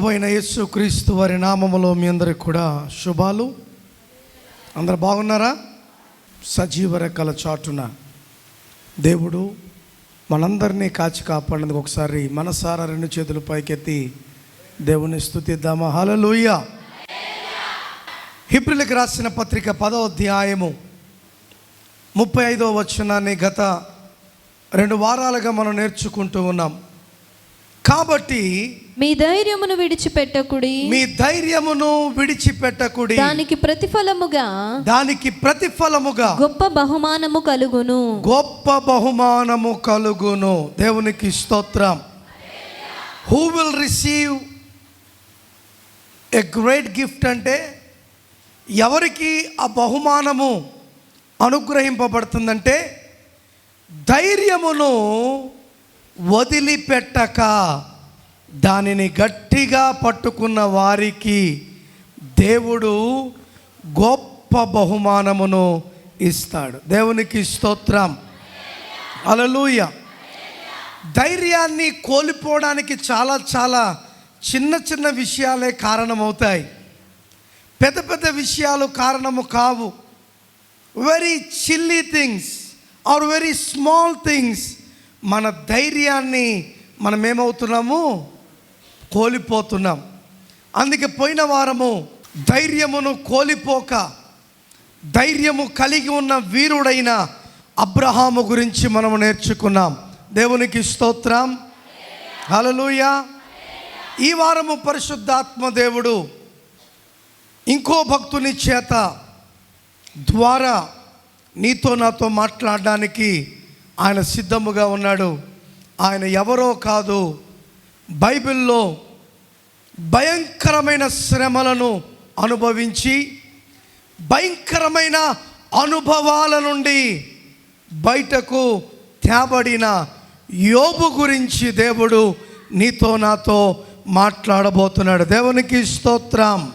ప్రభు అయిన యేసు క్రీస్తు వారి నామములో మీ అందరికి కూడా శుభాలు. అందరు బాగున్నారా? సజీవ రెక్కల చాటున దేవుడు మనందరినీ కాచి కాపాడినందుకు ఒకసారి మనసారా రెండు చేతులు పైకెత్తి దేవుని స్థుతిద్దామా హలలుయ హిబ్రిలకు రాసిన పత్రిక పదో అధ్యాయము ముప్పై ఐదో వచనాన్ని గత రెండు వారాలుగా మనం నేర్చుకుంటూ ఉన్నాం. కాబట్టి మీ ధైర్యమును విడిచిపెట్టకుడి. మీ ధైర్యమును విడిచిపెట్టకుడి. దానికి ప్రతిఫలముగా దానికి ప్రతిఫలముగా గొప్ప బహుమానము కలుగును. గొప్ప బహుమానము కలుగును. దేవునికి స్తోత్రం. Who will receive a great gift అంటే ఎవరికి ఆ బహుమానము అనుగ్రహింపబడుతుందంటే ధైర్యమును వదిలిపెట్టక. దానిని గట్టిగా పట్టుకున్న వారికి దేవుడు గొప్ప బహుమానమును ఇస్తాడు. దేవునికి స్తోత్రం. అలలుయ ధైర్యాన్ని కోల్పోవడానికి చాలా చాలా చిన్న చిన్న విషయాలే కారణమవుతాయి. పెద్ద పెద్ద విషయాలు కారణము కావు. Very silly things are very small things మన ధైర్యాన్ని మనం ఏమవుతున్నాము కోల్పోతున్నాం. అందుకే పోయిన వారము ధైర్యమును కోల్పోక ధైర్యము కలిగి ఉన్న వీరుడైన అబ్రహాము గురించి మనము నేర్చుకున్నాం. దేవునికి స్తోత్రం. హలలుయ ఈ వారము పరిశుద్ధాత్మ దేవుడు ఇంకో భక్తుని చేత ద్వారా నీతో నాతో మాట్లాడడానికి ఆయన సిద్ధముగా ఉన్నాడు. ఆయన ఎవరో కాదు బైబిల్లో భయంకరమైన శ్రమలను అనుభవించి భయంకరమైన అనుభవాల నుండి బయటకు తేబడిన యోబు గురించి దేవుడు నీతో నాతో మాట్లాడబోతున్నాడు. దేవునికి స్తోత్రం.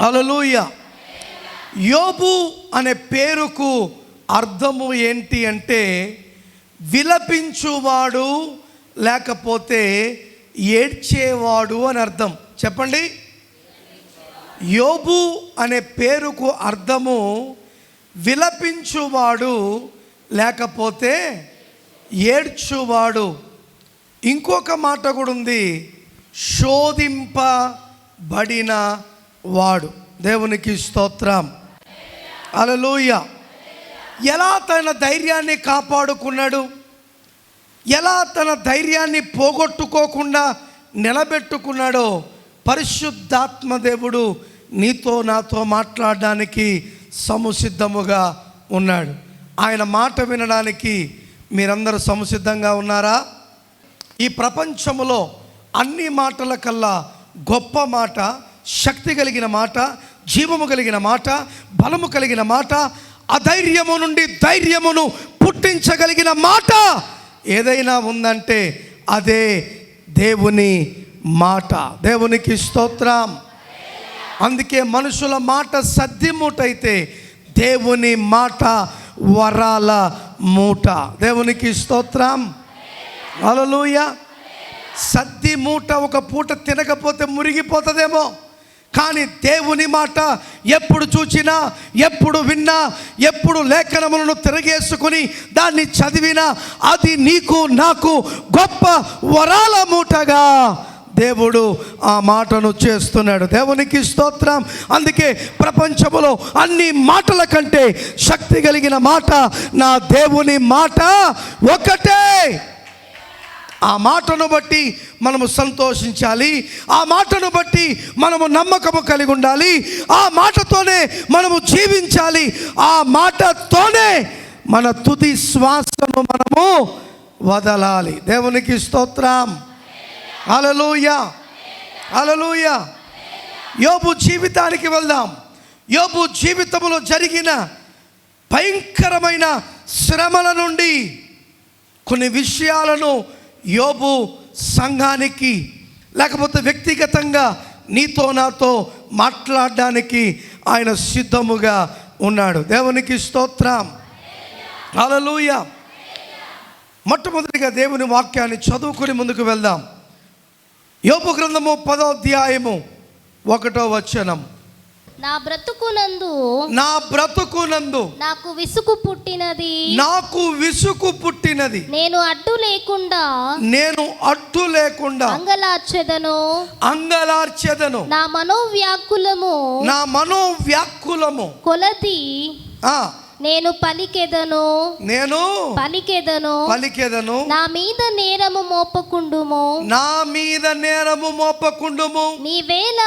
అలలుయ యోబు అనే పేరుకు అర్థము ఏంటి అంటే విలపించువాడు లేకపోతే ఏడ్చేవాడు అని అర్థం. చెప్పండి. యోబు అనే పేరుకు అర్థము విలపించువాడు లేకపోతే ఏడ్చువాడు. ఇంకొక మాట కూడా ఉంది. శోధింపబడిన వాడు. దేవునికి స్తోత్రం. అలలోయ ఎలా తన ధైర్యాన్ని కాపాడుకున్నాడు? ఎలా తన ధైర్యాన్ని పోగొట్టుకోకుండా నిలబెట్టుకున్నాడో పరిశుద్ధాత్మ దేవుడు నీతో నాతో మాట్లాడడానికి సముసిద్ధముగా ఉన్నాడు. ఆయన మాట వినడానికి మీరందరూ సముసిద్ధంగా ఉన్నారా? ఈ ప్రపంచములో అన్ని మాటల కల్లా గొప్ప మాట శక్తి కలిగిన మాట జీవము కలిగిన మాట బలము కలిగిన మాట అధైర్యము నుండి ధైర్యమును పుట్టించగలిగిన మాట ఏదైనా ఉందంటే అదే దేవుని మాట. దేవునికి స్తోత్రం. అందుకే మనుషుల మాట సద్ది మూట అయితే దేవుని మాట వరాల మూట. దేవునికి స్తోత్రం. అలలుయ సద్ది మూట ఒక పూట తినకపోతే మురిగిపోతుందేమో. కానీ దేవుని మాట ఎప్పుడు చూచినా ఎప్పుడు విన్నా ఎప్పుడు లేఖనములను తిరగేసుకుని దాన్ని చదివినా అది నీకు నాకు గొప్ప వరాల మూటగా దేవుడు ఆ మాటను చేస్తున్నాడు. దేవునికి స్తోత్రం. అందుకే ప్రపంచములో అన్ని మాటల కంటే శక్తి కలిగిన మాట నా దేవుని మాట ఒకటే. ఆ మాటను బట్టి మనము సంతోషించాలి. ఆ మాటను బట్టి మనము నమ్మకము కలిగి ఉండాలి. ఆ మాటతోనే మనము జీవించాలి. ఆ మాటతోనే మన తుది శ్వాసను మనము వదలాలి. దేవునికి స్తోత్రం. అలలుయ అలలుయ యోబు జీవితానికి వెళ్దాం. యోబు జీవితంలో జరిగిన భయంకరమైన శ్రమల నుండి కొన్ని విషయాలను యోబు సంఘానికి లేకపోతే వ్యక్తిగతంగా నీతో నాతో మాట్లాడడానికి ఆయన సిద్ధముగా ఉన్నాడు. దేవునికి స్తోత్రం. హల్లెలూయ. మొట్టమొదటిగా దేవుని వాక్యాన్ని చదువుకుని ముందుకు వెళ్దాం. యోపు గ్రంథము పదో అధ్యాయము ఒకటో వచనం. నా బ్రతుకునందు నా బ్రతుకునందు నాకు విసుగు పుట్టినది. నాకు విసుగు పుట్టినది. నేను అడ్డు లేకుండా నేను అడ్డు లేకుండా అంగలార్చెదను. అంగలార్చెదను. నా మనోవ్యాకులము నా మనోవ్యాకులము. కొలది ఆ, నేను పలికెదను. నేను పలికెదను. పలికెదను. నా మీద నేరము మోపకుండుము. నా మీద నేరము మోపకుండుము. నీవేళ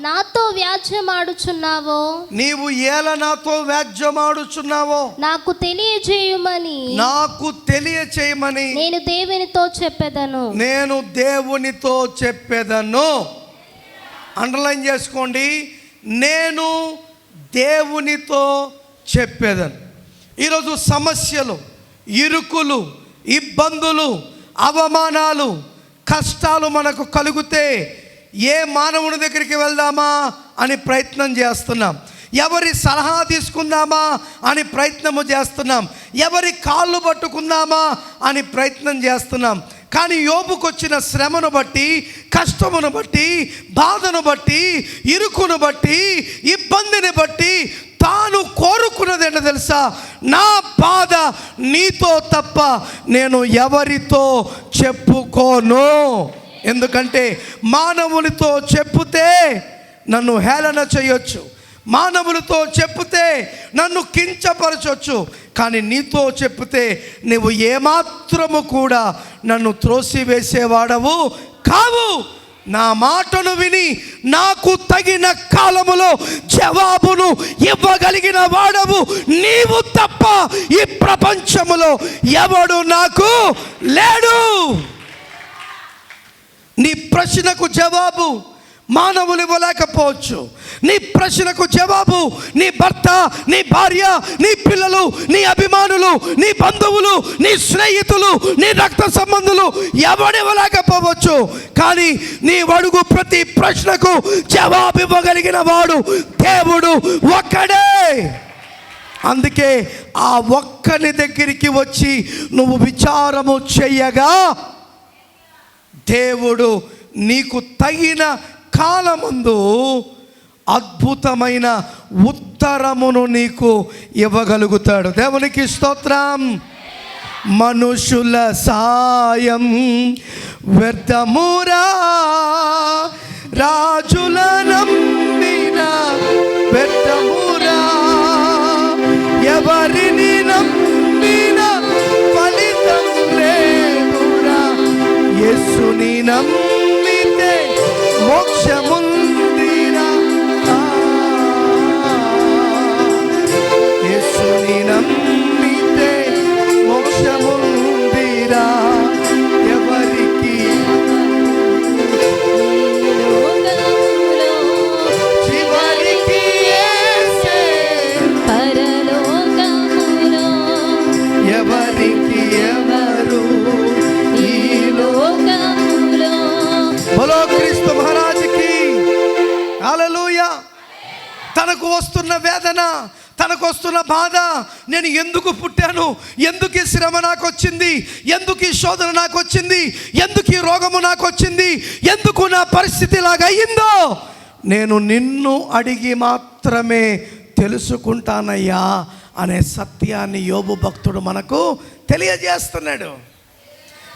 నాతో వ్యాజ్యమాడుచున్నావో నీవు ఏల నాతో వ్యాజ్యమాడుచున్నావో నాకు తెలియజేయుమని. నాకు తెలియచేయమని. నేను దేవునితో చెప్పెదను. నేను దేవునితో చెప్పేదను. అండర్లైన్ చేసుకోండి. నేను దేవునితో చెప్పేదని. ఈరోజు సమస్యలు ఇరుకులు ఇబ్బందులు అవమానాలు కష్టాలు మనకు కలిగితే ఏ మానవుని దగ్గరికి వెళ్దామా అని ప్రయత్నం చేస్తున్నాం. ఎవరి సలహా తీసుకుందామా అని ప్రయత్నము చేస్తున్నాం. ఎవరి కాళ్ళు పట్టుకుందామా అని ప్రయత్నం చేస్తున్నాం. కానీ యోబుకు వచ్చిన శ్రమను బట్టి కష్టమును బట్టి బాధను బట్టి ఇరుకును బట్టి ఇబ్బందిని బట్టి తాను కోరుకున్నది ఏంటో తెలుసా? నా బాధ నీతో తప్ప నేను ఎవరితో చెప్పుకోను. ఎందుకంటే మానవునితో చెప్పుతే నన్ను హేళన చేయొచ్చు. మానవులతో చెప్తే నన్ను కించపరచొచ్చు. కానీ నీతో చెప్తే నువ్వు ఏమాత్రము కూడా నన్ను త్రోసివేసేవాడవు కావు. నా మాటను విని నాకు తగిన కాలములో జవాబును ఇవ్వగలిగిన వాడవు. నీవు తప్ప ఈ ప్రపంచములో ఎవడు నాకు లేడు. నీ ప్రశ్నకు జవాబు మానవులు ఇవ్వలేకపోవచ్చు. నీ ప్రశ్నకు జవాబు నీ భర్త నీ భార్య నీ పిల్లలు నీ అభిమానులు నీ బంధువులు నీ స్నేహితులు నీ రక్త సంబంధులు ఎవడివ్వలేకపోవచ్చు కానీ నీ అడుగు ప్రతి ప్రశ్నకు జవాబు ఇవ్వగలిగిన వాడు దేవుడు ఒక్కడే. అందుకే ఆ ఒక్కని దగ్గరికి వచ్చి నువ్వు విచారము చెయ్యగా దేవుడు నీకు తగిన కాలమందు అద్భుతమైన ఉత్తరమును నీకు ఇవ్వగలుగుతాడు. దేవునికి స్తోత్రం. మనుషుల సాయం వ్యర్థమురా. రాజుల నమ్మిన వ్యర్థమురా. ఎవరిని నమ్మిన ఫలితం లేదురా. యేసుని నమ్మి యేసుని నమ్మితే మోక్షముందిరా. ఎవరికి? చివరికి పరలోకములో ఎవరికి ఎవరు? ఈ లోకములో బలో క్రీస్తు మహారాజుకి. హల్లెలూయా. తనకు వస్తున్న వేదన తనకు వస్తున్న బాధ నేను ఎందుకు పుట్టాను? ఎందుకు ఈ శ్రమ నాకు వచ్చింది ఎందుకు ఈ శోధన నాకు వచ్చింది ఎందుకు ఈ రోగము నాకు వచ్చింది ఎందుకు నా పరిస్థితి ఇలాగ అయ్యిందో నేను నిన్ను అడిగి మాత్రమే తెలుసుకుంటానయ్యా అనే సత్యాన్ని యోబు భక్తుడు మనకు తెలియజేస్తున్నాడు.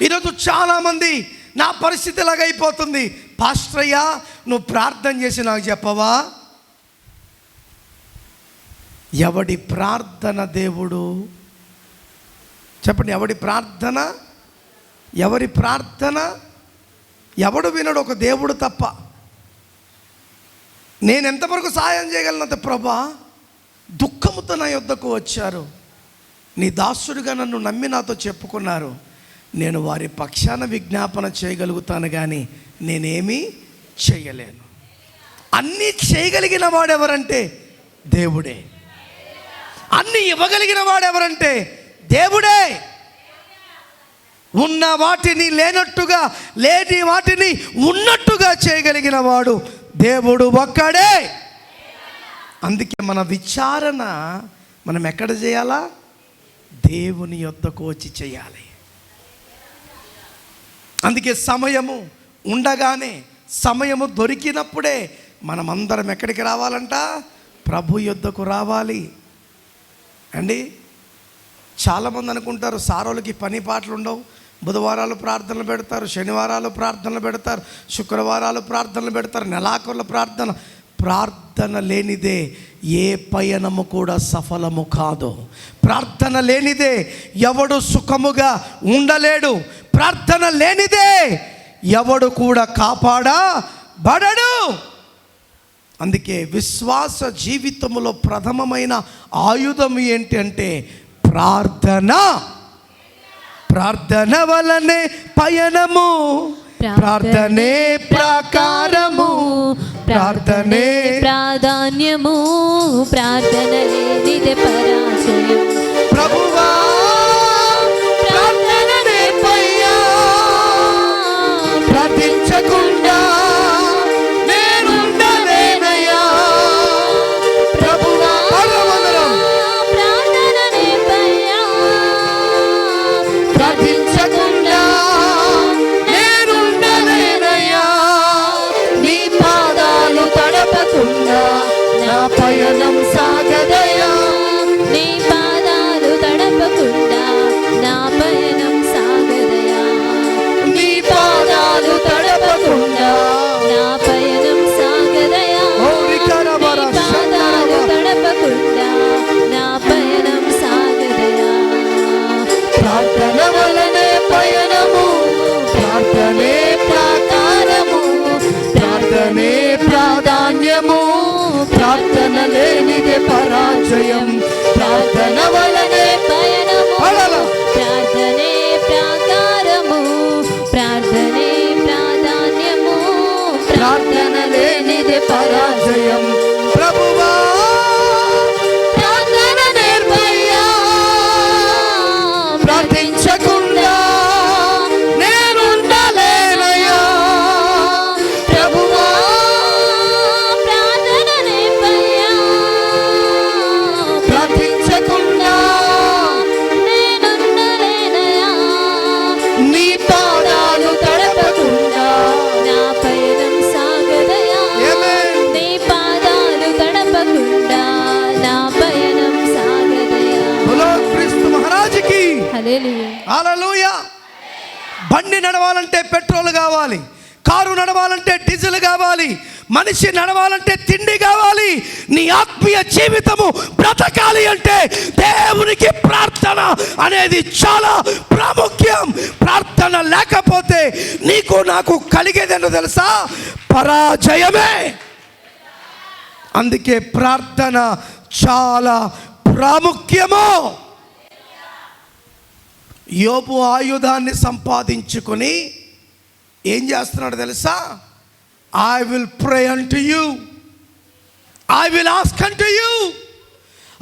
ఈరోజు చాలామంది నా పరిస్థితి ఇలాగైపోతుంది. పాస్ట్రయ్య నువ్వు ప్రార్థన చేసి నాకు చెప్పవా? ఎవడి ప్రార్థన దేవుడు? చెప్పండి ఎవడి ప్రార్థన? ఎవరి ప్రార్థన? ఎవడు వినడు ఒక దేవుడు తప్ప. నేను ఎంతవరకు సాయం చేయగలనంత ప్రభా? దుఃఖముతో నా యొద్దకు వచ్చారు. నీ దాసుడిగా నన్ను నమ్మి నాతో చెప్పుకున్నారు. నేను వారి పక్షాన విజ్ఞాపన చేయగలుగుతాను కానీ నేనేమీ చేయలేను. అన్నీ చేయగలిగిన వాడెవరంటే దేవుడే. అన్నీ ఇవ్వగలిగిన వాడెవరంటే దేవుడే. ఉన్న వాటిని లేనట్టుగా లేని వాటిని ఉన్నట్టుగా చేయగలిగిన వాడు దేవుడు ఒక్కడే. అందుకే మన విచారణ మనం ఎక్కడ చేయాలా? దేవుని యొద్దకు వచ్చి చేయాలి. అందుకే సమయము ఉండగానే సమయము దొరికినప్పుడే మనమందరం ఎక్కడికి రావాలంట? ప్రభు యుద్ధకు రావాలి. అండి చాలామంది అనుకుంటారు సారోలకి పని పాటలు ఉండవు. బుధవారాలు ప్రార్థనలు పెడతారు శనివారాలు ప్రార్థనలు పెడతారు శుక్రవారాలు ప్రార్థనలు పెడతారు నెలాఖరుల ప్రార్థన. ప్రార్థన లేనిదే ఏ పయనము కూడా సఫలము కాదు. ప్రార్థన లేనిదే ఎవడు సుఖముగా ఉండలేడు. ప్రార్థన లేనిదే ఎవడు కూడా కాపాడబడడు. అందుకే విశ్వాస జీవితంలో ప్రథమమైన ఆయుధం ఏంటి అంటే ప్రార్థన. ప్రార్థన వలనే పయనము. ప్రార్థనే ప్రాకారము. ప్రార్థనే ప్రాధాన్యము. ప్రార్థన ప్రభువా I Jayam మనిషి నడవాలంటే తిండి కావాలి నీ ఆత్మీయ జీవితము బ్రతకాలి అంటే దేవునికి ప్రార్థన అనేది చాలా ప్రాముఖ్యం. ప్రార్థన లేకపోతే నీకు నాకు కలిగేదేంటో తెలుసా? పరాజయమే. అందుకే ప్రార్థన చాలా ప్రాముఖ్యము. యోపు ఆయుధాన్ని సంపాదించుకొని ఏం చేస్తున్నాడు తెలుసా? I will pray unto you I will ask unto you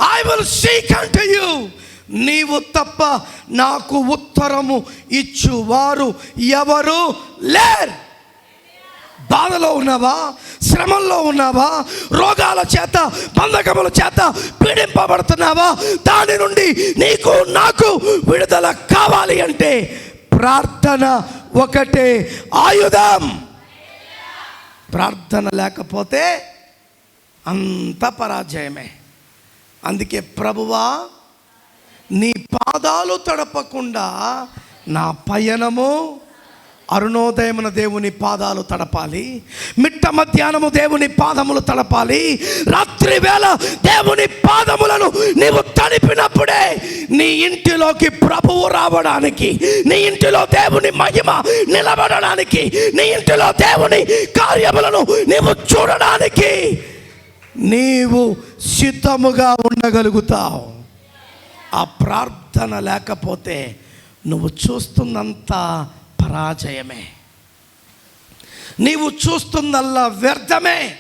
I will seek unto you నీవు తప్ప నాకు ఉత్తరము ఇచ్చువారు ఎవరు? లేరు. బాధలో ఉన్నావా? శ్రమంలో ఉన్నావా? రోగాల చేత బంధకముల చేత పీడింపబడుతున్నావా? దాని నుండి నీకు నాకు విడుదల కావాలి అంటే ప్రార్థన ఒకటే ఆయుధం. ప్రార్థన లేకపోతే అంత పరాజయమే. అందుకే ప్రభువా నీ పాదాలు తడపకుండా నా పయనము అరుణోదయమున దేవుని పాదాలు తడపాలి. మిట్ట మధ్యాహ్నము దేవుని పాదములు తడపాలి. రాత్రి వేళ దేవుని పాదములను నీవు తడిపినప్పుడే నీ ఇంటిలోకి ప్రభువు రావడానికి నీ ఇంటిలో దేవుని మహిమ నిలబడడానికి నీ ఇంటిలో దేవుని కార్యములను నీవు చూడడానికి నీవు సిద్ధముగా ఉండగలుగుతావు. ఆ ప్రార్థన లేకపోతే నువ్వు చూస్తున్నంత పరాజయమే. నీవు చూస్తున్నల్లా వ్యర్థమే.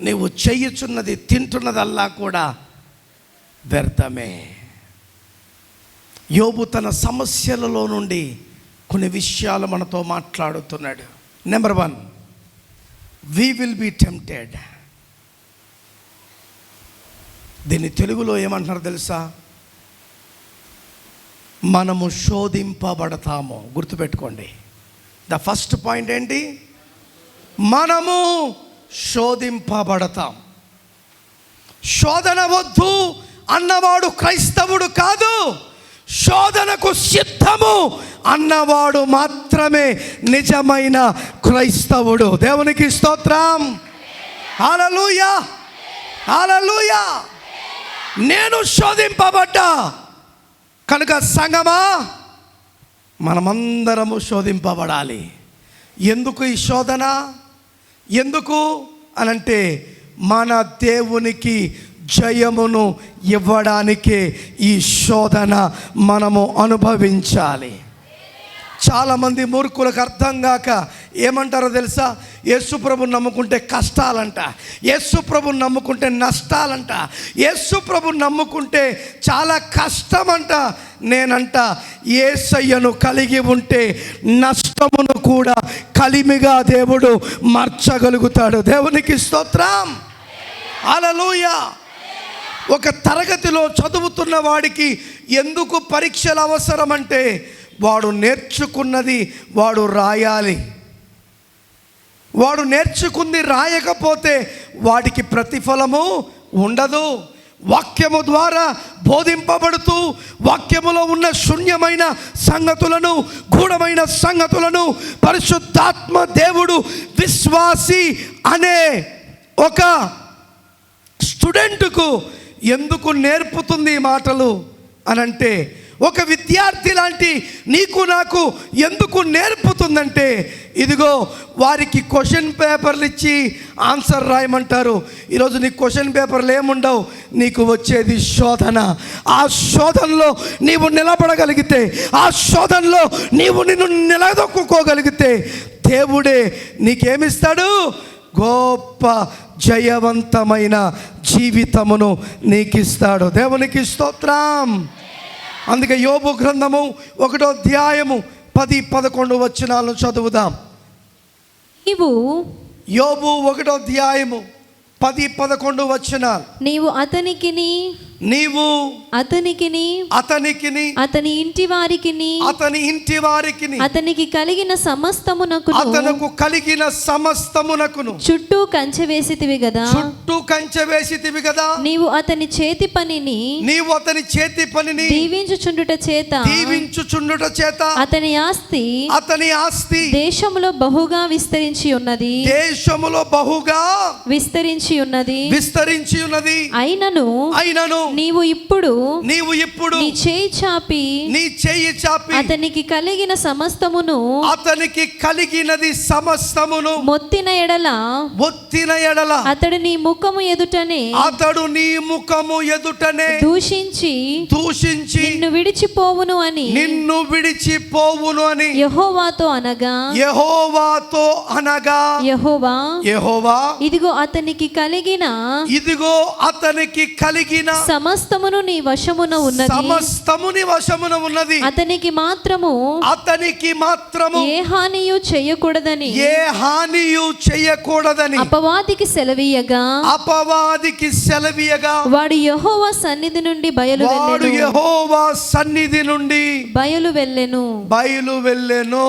నీవు చేయుచున్నది తింటున్నదల్లా కూడా వ్యర్థమే. యోబు తన సమస్యలలో నుండి కొన్ని విషయాలు మనతో మాట్లాడుతున్నాడు. Number one we will be tempted దీన్ని తెలుగులో ఏమంటున్నారు తెలుసా? మనము శోధింపబడతాము. గుర్తుపెట్టుకోండి. ద ఫస్ట్ పాయింట్ ఏంటి? మనము శోధింపబడతాం. శోధన వద్దు అన్నవాడు క్రైస్తవుడు కాదు. శోధనకు సిద్ధము అన్నవాడు మాత్రమే నిజమైన క్రైస్తవుడు. దేవునికి స్తోత్రం. హల్లెలూయా హల్లెలూయా నేను శోధింపబడ్డా. కనుక సంగమా మనమందరము శోధింపబడాలి. ఎందుకు ఈ శోధన? ఎందుకు అనంటే మన దేవునికి జయమును ఇవ్వడానికే ఈ శోధన మనము అనుభవించాలి. చాలామంది మూర్ఖులకు అర్థం కాక ఏమంటారో తెలుసా? యేసుప్రభుని నమ్ముకుంటే కష్టాలంట. యేసుప్రభుని నమ్ముకుంటే నష్టాలంట. యేసుప్రభుని నమ్ముకుంటే చాలా కష్టమంట. నేనంట ఏసయ్యను కలిగి ఉంటే నష్టమును కూడా కలిమిగా దేవుడు మార్చగలుగుతాడు. దేవునికి స్తోత్రం. అలలుయా ఒక తరగతిలో చదువుతున్న వాడికి ఎందుకు పరీక్షలు అవసరమంటే వాడు నేర్చుకున్నది వాడు రాయాలి. వాడు నేర్చుకుంది రాయకపోతే వాడికి ప్రతిఫలము ఉండదు. వాక్యము ద్వారా బోధింపబడుతూ వాక్యములో ఉన్న శూన్యమైన సంగతులను గూఢమైన సంగతులను పరిశుద్ధాత్మ దేవుడు విశ్వాసి అనే ఒక స్టూడెంట్కు ఎందుకు నేర్పుతుంది ఈ మాటలు అనంటే ఒక విద్యార్థి లాంటి నీకు నాకు ఎందుకు నేర్పుతుందంటే ఇదిగో వారికి క్వశ్చన్ పేపర్లు ఇచ్చి ఆన్సర్ రాయమంటారు. ఈరోజు నీకు క్వశ్చన్ పేపర్లు ఏముండవు? నీకు వచ్చేది శోధన. ఆ శోధనలో నీవు నిలబడగలిగితే ఆ శోధనలో నీవు నిన్ను నిలదొక్కుకోగలిగితే దేవుడే నీకేమిస్తాడు? గొప్ప జయవంతమైన జీవితమును నీకిస్తాడు. దేవునికి స్తోత్రం. అందుకే యోబు గ్రంథము ఒకటో అధ్యాయము పది పదకొండు వచనాలను చదువుదాం. నీవు యోబు ఒకటో అధ్యాయము పది పదకొండు వచనాలు. నీవు అతనికిని నీవు అతనికిని అతనికిని అతని ఇంటి వారికిని అతని ఇంటి వారికిని అతనికి కలిగిన సమస్తమునకు అతనుకు కలిగిన సమస్తమునకును. చుట్టూ కంచె వేసితివి కదా చుట్టూ కంచె వేసితివి కదా నీవు అతని చేతి పనిని నీవు అతని చేతి పనిని దీవించుచుండుట చేత. దీవించుచుండుట చేత. అతని ఆస్తి అతని ఆస్తి దేశములో బహుగా విస్తరించి ఉన్నది. దేశములో బహుగా విస్తరించి ఉన్నది. విస్తరించి ఉన్నది. అయినను అయినను నీవు ఇప్పుడు నీవు ఇప్పుడు నీ చేయి చాపి నీ చెయ్యి చాపి అతనికి కలిగిన సమస్తమును అతనికి కలిగినది సమస్తమును మొత్తిన ఎడల ఒత్తిన ఎడల అతడు నీ ముఖము ఎదుటనే అతడు నీ ముఖము ఎదుటనే దూషించి దూషించి నిన్ను విడిచిపోవును అని నిన్ను విడిచిపోవును అని యహోవాతో అనగా యెహోవాతో అనగా యహోవా యెహోవా ఇదిగో అతనికి కలిగిన ఇదిగో అతనికి కలిగిన సమస్తమును నీ వశమున ఉన్నది. సమస్తముని వశమున ఉన్నది. అతనికి మాత్రము అతనికి మాత్రము ఏ హానియు చెయ్యకూడదని ఏ హానియు చేయకూడదని. అపవాదికి సెలవీయగా. అపవాదికి సెలవీయగా. వాడు యహోవా సన్నిధి నుండి బయలు వాడు యెహోవా సన్నిధి నుండి బయలు వెళ్ళెను. బయలు వెళ్ళెను.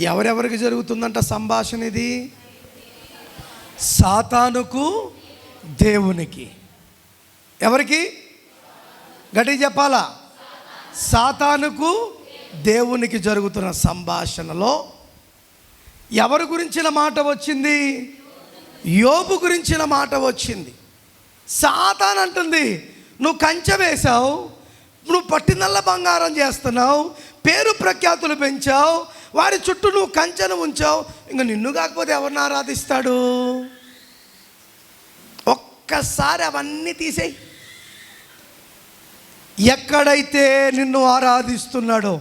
ఎవరెవరికి జరుగుతుందంట సంభాషణ ఇది? సాతానుకు దేవునికి. ఎవరికి? గట్టి చెప్పాలా? సాతానుకు దేవునికి జరుగుతున్న సంభాషణలో ఎవరి గురించిన మాట వచ్చింది? యోబు గురించిన మాట వచ్చింది. సాతాన్ అంటుంది నువ్వు కంచె వేశావు నువ్వు పట్టినల్ల బంగారం చేస్తున్నావు పేరు ప్రఖ్యాతులు పెంచావు వారి చుట్టూ నువ్వు కంచెను ఉంచావు ఇంక నిన్ను కాకపోతే ఎవరిని ఆరాధిస్తాడు? ఒక్కసారి అవన్నీ తీసేయి. ఎక్కడైతే నిన్ను ఆరాధిస్తున్నాడో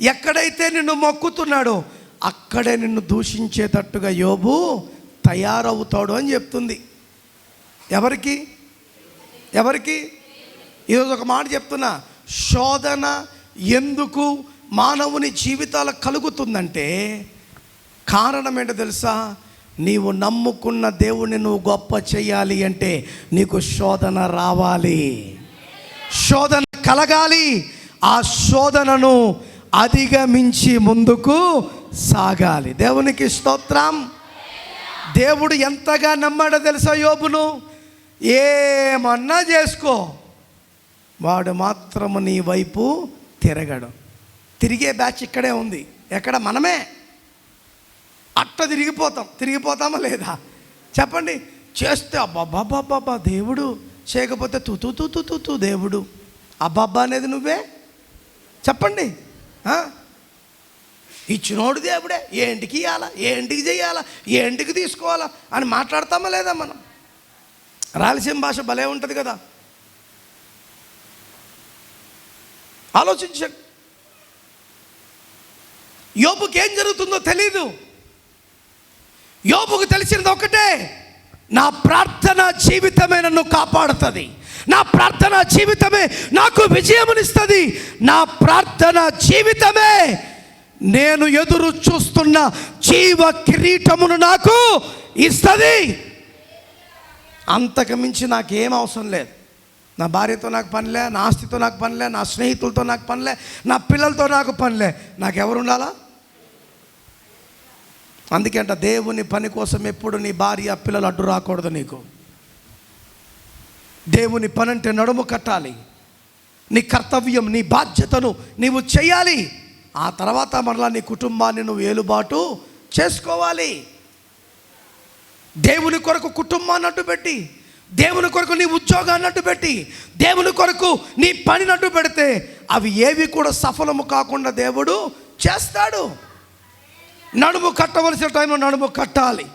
ఎక్కడైతే నిన్ను మొక్కుతున్నాడో అక్కడే నిన్ను దూషించేటట్టుగా యోబు తయారవుతాడు అని చెప్తుంది. ఎవరికి? ఎవరికి? ఈరోజు ఒక మాట చెప్తున్నా. శోధన ఎందుకు మానవుని జీవితాలు కలుగుతుందంటే కారణం ఏంటో తెలుసా? నీవు నమ్ముకున్న దేవుణ్ణి నువ్వు గొప్ప చేయాలి అంటే నీకు శోధన రావాలి. శోధన కలగాలి. ఆ శోధనను అధిగమించి ముందుకు సాగాలి. దేవునికి స్తోత్రం. దేవుడు ఎంతగా నమ్మాడో తెలుసా యోబును? ఏమన్నా చేసుకో. వాడు మాత్రము నీ వైపు తిరగడు. తిరిగే బ్యాచ్ ఇక్కడే ఉంది. ఎక్కడ? మనమే. అట్ట తిరిగిపోతాం. తిరిగిపోతామా లేదా? చెప్పండి. చేస్తే అబ్బాబ్బాబ్బాబ్బా దేవుడు. చేయకపోతే తూ తూ తూ తూ తూ దేవుడు. అబ్బాబ్బా అనేది నువ్వే? చెప్పండి. ఇచ్చినోడు దేవుడే. ఏంటికి ఇవ్వాలా ఏంటికి చెయ్యాలా? ఏంటికి తీసుకోవాలా? అని మాట్లాడతామా లేదా మనం? రాయలసీమ భాష భలే ఉంటుంది కదా. ఆలోచించండి. యోపుకి ఏం జరుగుతుందో తెలీదు. యోబుకు తెలిసినది ఒకటే నా ప్రార్థన జీవితమే నన్ను కాపాడుతుంది. నా ప్రార్థన జీవితమే నాకు విజయమునిస్తుంది. నా ప్రార్థన జీవితమే నేను ఎదురు చూస్తున్న జీవ కిరీటమును నాకు ఇస్తుంది. అంతకు మించి నాకేం అవసరం లేదు. నా భార్యతో నాకు పనిలే నా ఆస్తితో నాకు పనిలే నా స్నేహితులతో నాకు పనిలే నా పిల్లలతో నాకు పనిలే నాకు అందుకేంట దేవుని పని కోసం ఎప్పుడు నీ భార్య పిల్లలు అడ్డు రాకూడదు నీకు. దేవుని పని అంటే నడుము కట్టాలి. నీ కర్తవ్యం నీ బాధ్యతను నీవు చేయాలి. ఆ తర్వాత మరలా నీ కుటుంబాన్ని నువ్వు ఏలుబాటు చేసుకోవాలి. దేవుని కొరకు కుటుంబాన్ని అడ్డు పెట్టి దేవుని కొరకు నీ ఉద్యోగాన్ని అడ్డు పెట్టి దేవుని కొరకు నీ పనిని అడ్డు పెడితే అవి ఏవి కూడా సఫలము కాకుండా దేవుడు చేస్తాడు. నడుము కట్టవలసిన టైంలో నడుము కట్టాలి.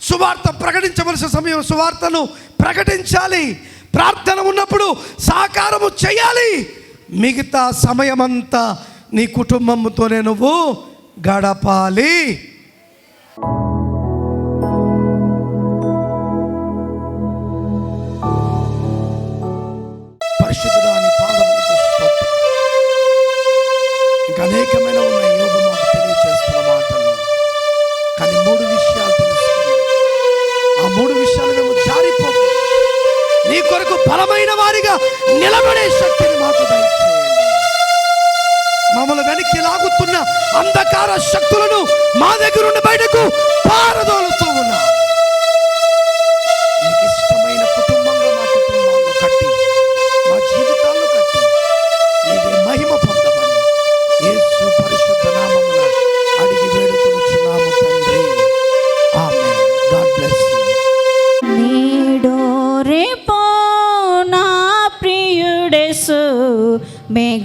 సువార్త ప్రకటించవలసిన సమయం సువార్తను ప్రకటించాలి. ప్రార్థన ఉన్నప్పుడు సహకారము చేయాలి. మిగతా సమయమంతా నీ కుటుంబంతోనే నువ్వు గడపాలి. బలమైన వారిగా నిలబడే శక్తిని మాకు మమ్మల్ని వెనక్కి లాగుతున్న అంధకార శక్తులను మా దగ్గర నుండి బయటకు పారదోలుతూ ఉన్నా.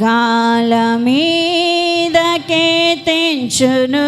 మేఘాల మీదకే తెంచును